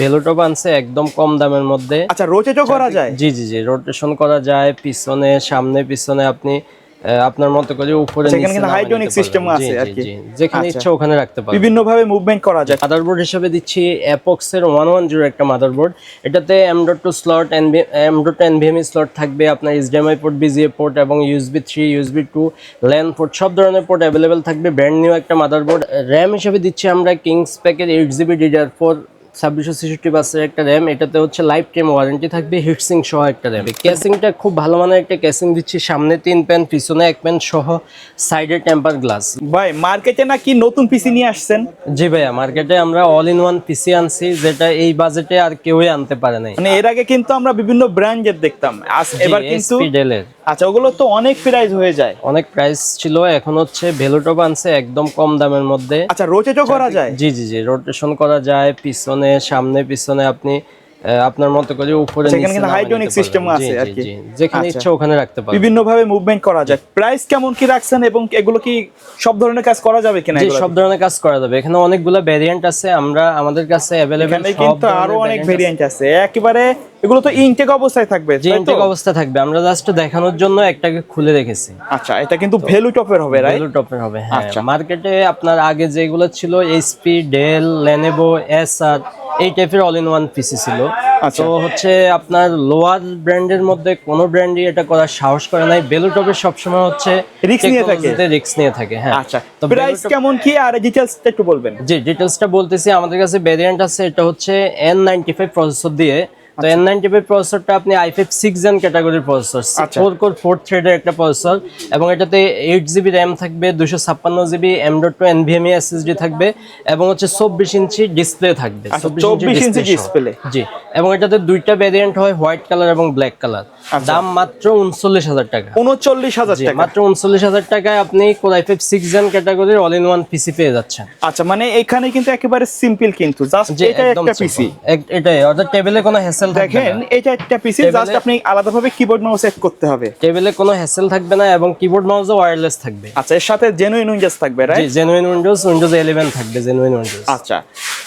ভেলোটপ আনছে একদম কম দামের মধ্যে। আচ্ছা রোটেটও করা যায়? জি জি জি রোটেশন করা যায়। পিছনে সামনে পিছনে আপনি আপনার মতো করে উপরে আচ্ছা, পারবেন। system জি, আছে আর কি। যেখানে আচ্ছা। ইচ্ছা ওখানে রাখতে পারবেন। বিভিন্ন ভাবে মুভমেন্ট করা যায়। মাদারবোর্ড হিসেবে দিচ্ছি ওয়ান ওয়ান জিরো একটা মাদারবোর্ড এটাতে M dot two slot M dot NVMe slot থাকবে। আপনার এইচডিএমআই পোর্ট বিজিএ পোর্ট এবং USB three USB two LAN port সব ধরনের পোর্ট অ্যাভেলেবেল থাকবে। ব্র্যান্ড নিউ একটা মাদারবোর্ড র্যাম হিসেবে দিচ্ছি আমরা কিংস প্যাকের এইট জিবি ডিডিআর ফোর ছাব্বিশশো ছেষট্টি বাসের একটা র্যাম এটাতে হচ্ছে লাইফ টাইম ওয়ারেন্টি থাকবে হিটসিং সহ একটা র্যাম। কেসিংটা খুব ভালো মানের একটা কেসিং দিচ্ছি সামনে তিন প্যান পিছনে এক প্যান সহ সাইডে টেম্পার গ্লাস। ভাই মার্কেটে নাকি নতুন পিসি নিয়ে আসছেন? জি ভাইয়া মার্কেটে আমরা অল ইন ওয়ান পিসি আনছি যেটা এই বাজেটে আর কেউই আনতে পারে নাই। মানে এর আগে কিন্তু আমরা বিভিন্ন ব্র্যান্ডের দেখতাম। আজ এবার কিন্তু আচ্ছা ওগুলো তো অনেক প্রাইস হয়ে যায়। অনেক প্রাইস ছিল এখন হচ্ছে ভেলোটপ আনছে একদম কম দামের মধ্যে। আচ্ছা রোটেটও করা যায়? জি জি জি রোটেশন করা যায় পিছনে সামনে পিছনে আপনি আপনার মতো করে উপরে আচ্ছা, এখানে নিচে কিন্তু system পারবেন। আছে আর কি। যেখানে আচ্ছা। ইচ্ছা ওখানে রাখতে পারবেন। বিভিন্ন ভাবে মুভমেন্ট করা যায়। প্রাইস কেমন কি রাখছেন এবং এগুলো কি সব ধরনের কাজ করা যাবে কিনা এগুলো? সব ধরনের কাজ করা যাবে। এখানে অনেকগুলো ভ্যারিয়েন্ট আছে আমরা আমাদের কাছে অ্যাভেলেবেল এখানে কিন্তু আরও অনেক ভেরিয়েন্ট আছে। একেবারে এগুলো তো ইনটেক অবস্থায় থাকবে যে ইনটেক অবস্থা থাকবে। আমরা জাস্ট দেখানোর জন্য একটাকে খুলে রেখেছি। আচ্ছা এটা কিন্তু ভ্যালু টপের হবে রাইট ভ্যালু টপের হবে হ্যাঁ। আচ্ছা। মার্কেটে আপনার আগে যেগুলো ছিল এইচপি ডেল লেনেভো এসআর এই টাইপের অল ইন ওয়ান পিসি ছিল। আচ্ছা। তো হচ্ছে আপনার লোয়ার ব্র্যান্ডের মধ্যে কোনো ব্র্যান্ডই এটা করার সাহস করে নাই। বেলু টপের সবসময় হচ্ছে Risk নিয়ে থাকে। রিস্ক নিয়ে থাকে হ্যাঁ। আচ্ছা। তো প্রাইস কেমন কি? আর ডিটেইলস একটু বলবেন। জি ডিটেলসটা বলতেছি আমাদের কাছে ভ্যারিয়েন্ট আছে এটা হচ্ছে এন নাইনটি ফাইভ প্রসেসর দিয়ে তো এন নাইনটি ফাইভ প্রসেসরটা আপনি আই ফাইভ সিক্স জেন ক্যাটাগরির প্রসেসর। ফোর কোর ফোর থ্রেডের একটা প্রসেসর এবং এটাতে এইট জিবি র্যাম থাকবে দুশো ছাপ্পান্ন GB M dot two NVMe SSD থাকবে এবং হচ্ছে চব্বিশ ইঞ্চি ডিসপ্লে থাকবে আচ্ছা, 24 ইঞ্চি display। জি এবং এটাতে দুইটা ভ্যারিয়েন্ট হয় হোয়াইট কালার এবং ব্ল্যাক কালার আচ্ছা। দাম মাত্র উনচল্লিশ হাজার টাকা। উনচল্লিশ হাজার মাত্র উনচল্লিশ হাজার টাকায় আপনি core i five six gen ক্যাটাগরির অল ইন ওয়ান পিসি পেয়ে যাচ্ছেন। আচ্ছা মানে এখানে কিন্তু একেবারে সিম্পল কিন্তু জাস্ট এটা একটা পিসি এটাই অর্থাৎ টেবিলে কোনো হ্যাসেল দেখেন এটা একটা পিসি জাস্ট আপনি আলাদাভাবে কিবোর্ড মাউস সেট করতে হবে। টেবিলে কোনো হ্যাসেল থাকবে না এবং কিবোর্ড মাউসও ওয়্যারলেস থাকবে। আচ্ছা এর সাথে জেনুইন উইন্ডোজ থাকবে জি জেনুইন উইন্ডোজ উইন্ডোজ 11 থাকবে জেনুইন উইন্ডোজ আচ্ছা।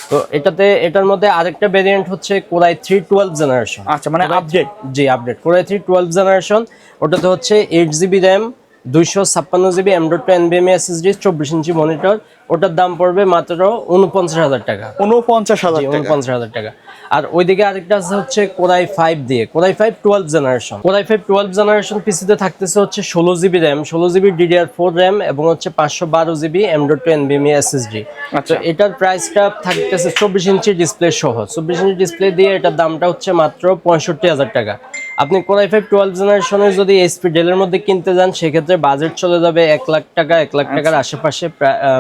তো এটাতে এটার মধ্যে আরেকটা ভেরিয়েন্ট হচ্ছে কোরাই 3 12 জেনারেশন আচ্ছা মানে আপডেট জি আপডেট কোরাই 3 12 জেনারেশন ওটাতে হচ্ছে 8 জিবি র্যাম দুইশো ছাপ্পান্ন জিবি এম ডট এনবিএম এসএসডি চব্বিশ ইঞ্চি মনিটর ওটার দাম পড়বে মাত্র উনপঞ্চাশ হাজার টাকা। উনপঞ্চাশ হাজার উনপঞ্চাশ হাজার টাকা। আর ওইদিকে আরেকটা আছে হচ্ছে কোরাই ফাইভ দিয়ে। Core i five twelve generation core i five twelve generation পিসিতে থাকতেছে হচ্ছে ষোলো জিবি র্যাম ষোলো জিবি ডিডিআর ফোর র্যাম এবং হচ্ছে পাঁচশো বারো জিবি এমডো টু এনবিএমই এসএসডি আচ্ছা। এটার প্রাইসটা থাকতেছে চব্বিশ ইঞ্চি ডিসপ্লে সহ। চব্বিশ ইঞ্চি ডিসপ্লে দিয়ে এটার দামটা হচ্ছে মাত্র পঁয়ষট্টি হাজার টাকা। আপনি কোরাই ফাইভ টুয়েলভ জেনারেশনের যদি এসপি ডেলের মধ্যে কিনতে যান সেক্ষেত্রে বাজেট চলে যাবে এক লাখ টাকা এক লাখ টাকার আশেপাশে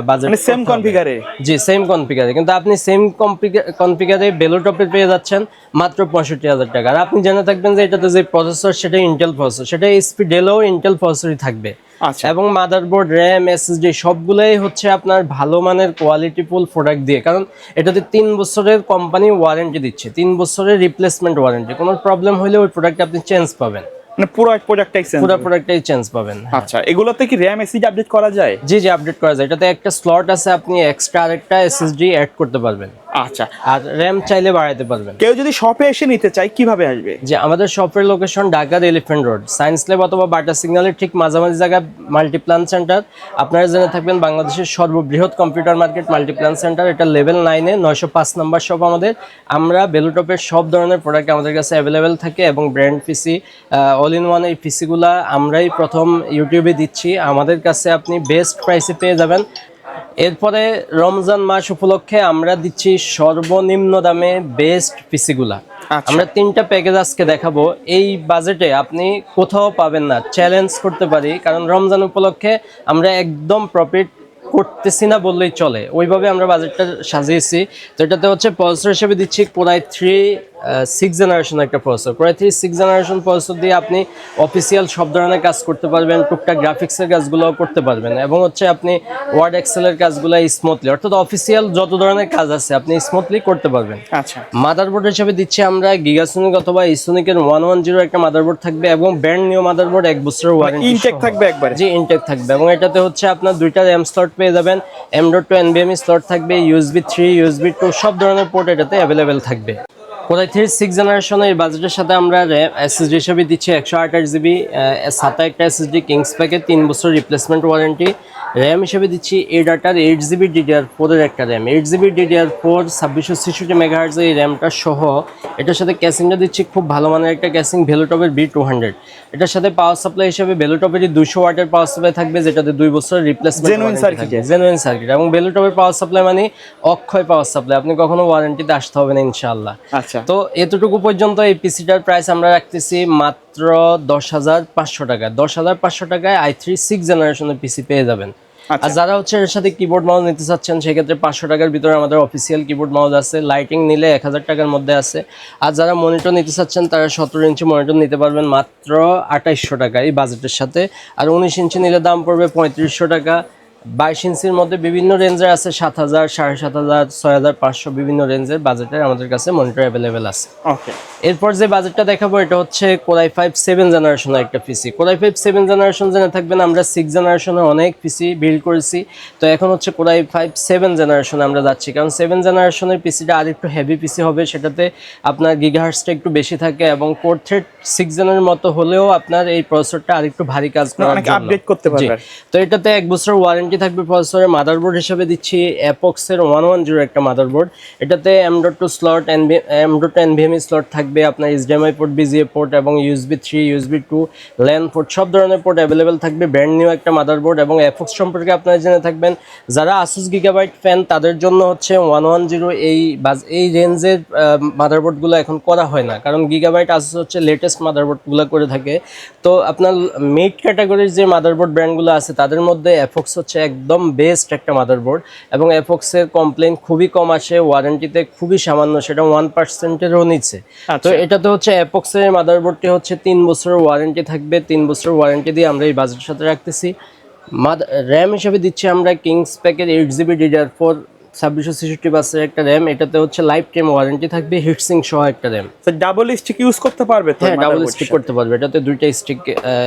বাজেট সেম কনফিগারে জি সেম কনফিগারে কিন্তু আপনি সেম কনফিগারে বেলো টপে পেয়ে যাচ্ছেন মাত্র পঁয়ষট্টি হাজার টাকা। আর আপনি জেনে থাকবেন যে এটাতে যে প্রসেসর সেটা ইন্টেল প্রসেসর সেটা এসপি ডেলেও ইন্টেল প্রসেসরই থাকবে। আচ্ছা এবং মাদারবোর্ড র্যাম এসএসডি সবগুলোই হচ্ছে আপনার ভালো মানের কোয়ালিটিফুল প্রোডাক্ট দিয়ে। কারণ এটাতে তিন বছরের কোম্পানি ওয়ারেন্টি দিচ্ছে। তিন বছরের রিপ্লেসমেন্ট ওয়ারেন্টি কোনো প্রবলেম হলে ওই প্রোডাক্ট আপনি চেঞ্জ পাবেন। মানে পুরো প্রোডাক্টটাই পুরো প্রোডাক্টটাই চেঞ্জ পাবেন হ্যাঁ। আচ্ছা এগুলোতে কি আপডেট করা যায়? জি জি আপডেট করা যায়। এটাতে একটা স্লট আছে আপনি এক্সট্রা আরেকটা এসএসডি অ্যাড করতে পারবেন। আচ্ছা। আর র্যাম চাইলে বাড়াতে পারবেন। কেউ যদি শপে এসে নিতে চায় কীভাবে আসবে? যে আমাদের শপের লোকেশন ঢাকার এলিফ্যান্ট রোড সায়েন্স ল্যাব অথবা বাটা সিগন্যালের ঠিক মাঝামাঝি জায়গায় মাল্টিপ্লান সেন্টার আপনারা জেনে থাকবেন বাংলাদেশের সর্ববৃহৎ কম্পিউটার মার্কেট মাল্টিপ্লান সেন্টার এটা লেভেল নাইনে নয়শো পাঁচ নম্বর শপ আমাদের। আমরা বেলুটপের সব ধরনের প্রোডাক্ট আমাদের কাছে অ্যাভেলেবেল থাকে এবং brand PC all in one এই পিসিগুলা আমরাই প্রথম ইউটিউবে দিচ্ছি। আমাদের কাছে আপনি বেস্ট প্রাইসে পেয়ে যাবেন। এরপরে রমজান মাস উপলক্ষে আমরা দিচ্ছি সর্বনিম্ন দামে বেস্ট পিসিগুলা। আচ্ছা। আমরা তিনটা প্যাকেজ আজকে দেখাবো। এই বাজেটে আপনি কোথাও পাবেন না। চ্যালেঞ্জ করতে পারি কারণ রমজান উপলক্ষে আমরা একদম প্রফিট করতেছি না বললেই চলে। ওইভাবে আমরা বাজেটটা সাজিয়েছি। তো এটাতে হচ্ছে পলসার হিসেবে দিচ্ছি core i three six generation একটা processor core i three six generation processor দিয়ে আপনি অফিসিয়াল সব ধরনের কাজ করতে পারবেন টুকটাক গ্রাফিক্সের কাজগুলো করতে পারবেন। এবং হচ্ছে আপনি ওয়ার্ড এক্সেলের কাজগুলো স্মুথলি অর্থাৎ অফিসিয়াল যত ধরনের কাজ আছে আপনি স্মুথলি করতে পারবেন। আচ্ছা। মাদারবোর্ড হিসেবে দিচ্ছি আমরা গিগাসোনিক অথবা ইসোনিকের ওয়ান ওয়ান জিরো একটা মাদারবোর্ড থাকবে এবং ব্র্যান্ড নিউ মাদারবোর্ড এক বছরের ওয়ারেন্টি ইনটেক থাকবে একবারে? জি ইনটেক থাকবে এবং এটাতে হচ্ছে আপনার দুইটা র্যাম স্লট পেয়ে যাবেন এম ডট টু এনবিএমই স্লট থাকবে ইউএসবি থ্রি ইউএসবি টু সব ধরনের পোর্ট এটাতে অ্যাভেলেবেল থাকবে। কোথায় থ্রি সিক্স জেনারেশনের বাজেটের সাথে আমরা এসএসডি হিসেবে দিচ্ছি, একশো আঠাশ জিবি সাতা একটা এসএসডি কিংস প্যাকের তিন বছর রিপ্লেসমেন্ট ওয়ারেন্টি র্যাম হিসেবে দিচ্ছি এই ডাটার এইট জিবি ডিডিআর ফোরের একটা RAM. Eight GB DDR four ছাব্বিশশো ছেষট্টি মেগাহার্জ এই র্যামটা সহ এটার সাথে ক্যাসিংটা দিচ্ছি খুব ভালো মানের একটা ক্যাসিং ভেলোটপের বি টু হান্ড্রেড এটার সাথে পাওয়ার সাপ্লাই হিসেবে ভেলোটপেরই দুশো ওয়াটের পাওয়ার সাপ্লাই থাকবে যেটাতে দুই বছর রিপ্লেসমেন্ট circuit জেনুইন সার্কিট এবং ভেলোটপের পাওয়ার সাপ্লাই মানে অক্ষয় পাওয়ার সাপ্লাই আপনি কখনো ওয়ারেন্টিতে আসতে হবে না ইনশাআল্লাহ। আচ্ছা। তো এতটুকু পর্যন্ত এই পিসিটার প্রাইস আমরা রাখতেছি মাত্র দশ হাজার পাঁচশো টাকা। দশ হাজার পাঁচশো টাকায় আই থ্রি সিক্স জেনারেশনের পিসি পেয়ে যাবেন। আর যারা হচ্ছে এর সাথে কিবোর্ড মাউস নিতে চাচ্ছেন, সেক্ষেত্রে পাঁচশো টাকার ভিতরে আমাদের অফিসিয়াল কিবোর্ড মাউস আছে। লাইটিং নিলে এক হাজার টাকার মধ্যে আছে। আর যারা মনিটর নিতে চাচ্ছেন, তারা সতেরো ইঞ্চি মনিটর নিতে পারবেন মাত্র আঠাইশশো টাকা এই বাজেটের সাথে। আর উনিশ ইঞ্চি নিলে দাম পড়বে পঁয়ত্রিশশো টাকা। বাইশ ইঞ্চির মধ্যে বিভিন্ন রেঞ্জের আছে সাত হাজার সাড়ে সাত হাজার ছয় হাজার পাঁচশো বিভিন্ন রেঞ্জের বাজেটের আমাদের কাছে মনিটর অ্যাভেলেবেল আছে। ওকে এরপর যে বাজেটটা দেখাবো এটা হচ্ছে কোরাই ফাইভ সেভেন জেনারেশনের একটা PC core i five seven generation জেনে থাকবেন আমরা সিক্স জেনারেশনে অনেক পিসি বিল্ড করেছি। তো এখন হচ্ছে কোরাই ফাইভ সেভেন জেনারেশনে আমরা যাচ্ছি। কারণ সেভেন জেনারেশনের পিসিটা আর একটু হেভি পিসি হবে সেটাতে আপনার গিগাহার্সটা একটু বেশি থাকে এবং কোর থ্রেড সিক্স জেনের মতো হলেও আপনার এই প্রসেসরটা আর একটু ভারী কাজ করার আপডেট করতে জি। পারবে তো এটাতে এক বছর ওয়ারেন্টি থাকবে প্রসেসরের মাদারবোর্ড হিসেবে দিচ্ছি অ্যাপক্সের ওয়ান ওয়ান জিরো একটা মাদারবোর্ড এটাতে M two slot M dot NVMe slot থাকবে, আপনার এইচডিএমআই পোর্ট বিজিএ পোর্ট এবং USB three USB two LAN port সব ধরনের পোর্ট অ্যাভেলেবেল থাকবে ব্র্যান্ড নিউ একটা মাদারবোর্ড এবং অ্যাপক্স সম্পর্কে আপনারা জেনে থাকবেন। যারা আসুস গিগাবাইট ফ্যান তাদের জন্য হচ্ছে ওয়ান ওয়ান জিরো এই এই রেঞ্জের মাদারবোর্ডগুলো এখন করা হয় না। কারণ গিগাবাইট আসুস হচ্ছে লেটেস্ট মাদারবোর্ডগুলো করে থাকে। তো আপনার মিড ক্যাটাগরির যে মাদারবোর্ড ব্র্যান্ডগুলো আছে, তাদের মধ্যে অ্যাফক্স হচ্ছে একদম বেস্ট একটা মাদারবোর্ড এবং অ্যাফক্সের কমপ্লেন খুবই কম আসে ওয়ারেন্টিতে খুবই সামান্য সেটা ওয়ান পার্সেন্টেরও নিচে। তো আচ্ছা। এটাতে হচ্ছে অ্যাপক্সের মাদারবোর্ডটি হচ্ছে তিন বছরের ওয়ারেন্টি থাকবে তিন বছরের ওয়ারেন্টি দিয়ে আমরা এই বাজেটের সাথে রাখতেছি। র্যাম হিসেবে দিচ্ছি আমরা কিংস প্যাকের এইট জিবি ডিডিআর ফোর ছাব্বিশশো ছেষট্টি বাসের একটা র্যাম এটাতে হচ্ছে লাইফ টাইম ওয়ারেন্টি থাকবে হিটসিং সহ একটা র্যাম তো ডাবল স্টিক ইউজ করতে পারবে হ্যাঁ ডাবল স্টিক করতে পারবে এটাতে দুইটা স্টিক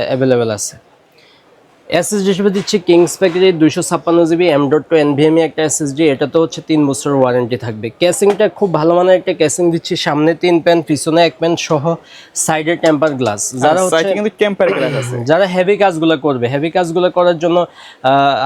অ্যাভেলেবেল আছে। এসএসডি হিসেবে দিচ্ছি কিংস প্যাকেজে দুইশো ছাপ্পান্ন GB M dot two NVMe একটা এসএসডি এটাতে হচ্ছে তিন বছর ওয়ারেন্টি থাকবে। ক্যাসিংটা খুব ভালো মানের একটা ক্যাসিং দিচ্ছি সামনে তিন প্যান পিছনে এক প্যান সহ সাইডে টেম্পার গ্লাস। যারা আর হচ্ছে side এ কিন্তু টেম্পার গ্লাস আছে। যারা হেভি কাজগুলো করবে হেভি কাজগুলো করার জন্য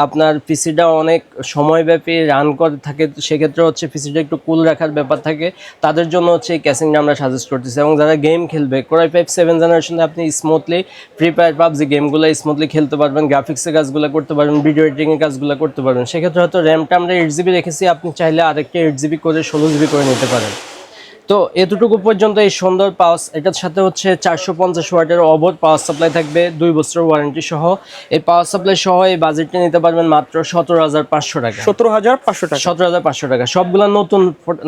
আপনার পিসিটা অনেক সময়ব্যাপী রান করে থাকে তো সেক্ষেত্রে হচ্ছে পিসিটা একটু কুল রাখার ব্যাপার থাকে। তাদের জন্য হচ্ছে এই ক্যাসিংটা আমরা সাজেস্ট করতেছি এবং যারা গেম খেলবে কোরাই ফাইভ সেভেন জেনারেশনে আপনি স্মুথলি ফ্রি ফায়ার পাবজি গেমগুলো স্মুথলি খেলতে পারবেন গ্রাফিক্সের কাজগুলো করতে পারেন ভিডিও এডিটিংয়ের কাজগুলো করতে পারেন। সেক্ষেত্রে হয়তো র্যামটা আমরা এইট জিবি রেখেছি, আপনি চাইলে আরেকটা এইট জিবি করে ষোলো জিবি করে নিতে পারেন। তো এতটুকু পর্যন্ত এই সুন্দর পাওয়ার এটার সাথে হচ্ছে চারশো পঞ্চাশ ওয়াটের অবধ পাওয়ার সাপ্লাই থাকবে দুই বছরের ওয়ারেন্টি সহ। এই পাওয়ার সাপ্লাই সহ এই বাজেটটা নিতে পারবেন মাত্র সতেরো হাজার পাঁচশো টাকা। সতেরো হাজার পাঁচশো টাকা। সতেরো হাজার পাঁচশো টাকা। সবগুলো নতুন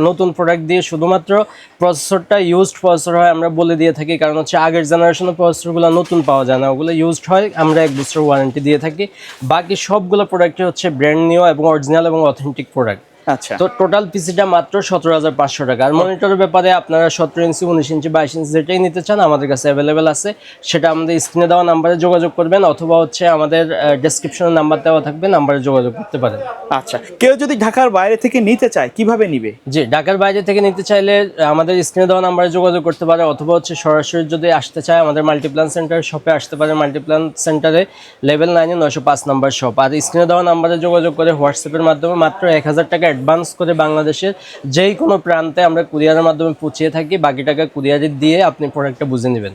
নতুন প্রোডাক্ট দিয়ে শুধুমাত্র প্রসেসরটা ইউজড প্রসেসর হয় আমরা বলে দিয়ে থাকি কারণ হচ্ছে আগের জেনারেশনের প্রসেসরগুলো নতুন পাওয়া যায় না। ওগুলো ইউজড হয় আমরা এক বছর ওয়ারেন্টি দিয়ে থাকি। বাকি সবগুলো প্রোডাক্টই হচ্ছে ব্র্যান্ড নিউ এবং অরিজিনাল এবং অথেন্টিক প্রোডাক্ট আচ্ছা। তো টোটাল পিসিটা মাত্র সতেরো হাজার পাঁচশো টাকা। আর মনিটরের ব্যাপারে আপনারা সতেরো ইঞ্চি উনিশ ইঞ্চি বাইশ ইঞ্চি যেটাই নিতে চান আমাদের কাছে অ্যাভেলেবেল আছে। সেটা আমাদের স্ক্রিনে দেওয়া নাম্বারে যোগাযোগ করবেন অথবা হচ্ছে আমাদের ডেসক্রিপশনের নাম্বার দেওয়া থাকবে নাম্বারে যোগাযোগ করতে পারেন। আচ্ছা। কেউ যদি ঢাকার বাইরে থেকে নিতে চায় কীভাবে নিবে? জি ঢাকার বাইরে থেকে নিতে চাইলে আমাদের স্ক্রিনে দেওয়া নাম্বারে যোগাযোগ করতে পারে অথবা হচ্ছে সরাসরি যদি আসতে চায় আমাদের মাল্টিপ্লান সেন্টার শপে আসতে পারে মাল্টিপ্লান সেন্টারে লেভেল নাইনে নশো পাঁচ নাম্বার শপ আর স্ক্রিনে দেওয়া নাম্বারে যোগাযোগ করে হোয়াটসঅ্যাপের মাধ্যমে মাত্র এক হাজার টাকা অ্যাডভান্স করে বাংলাদেশের যেই কোনো প্রান্তে আমরা কুরিয়ারের মাধ্যমে পৌঁছিয়ে থাকি, বাকি টাকা কুরিয়ারে দিয়ে আপনি প্রোডাক্টটা বুঝে নেবেন।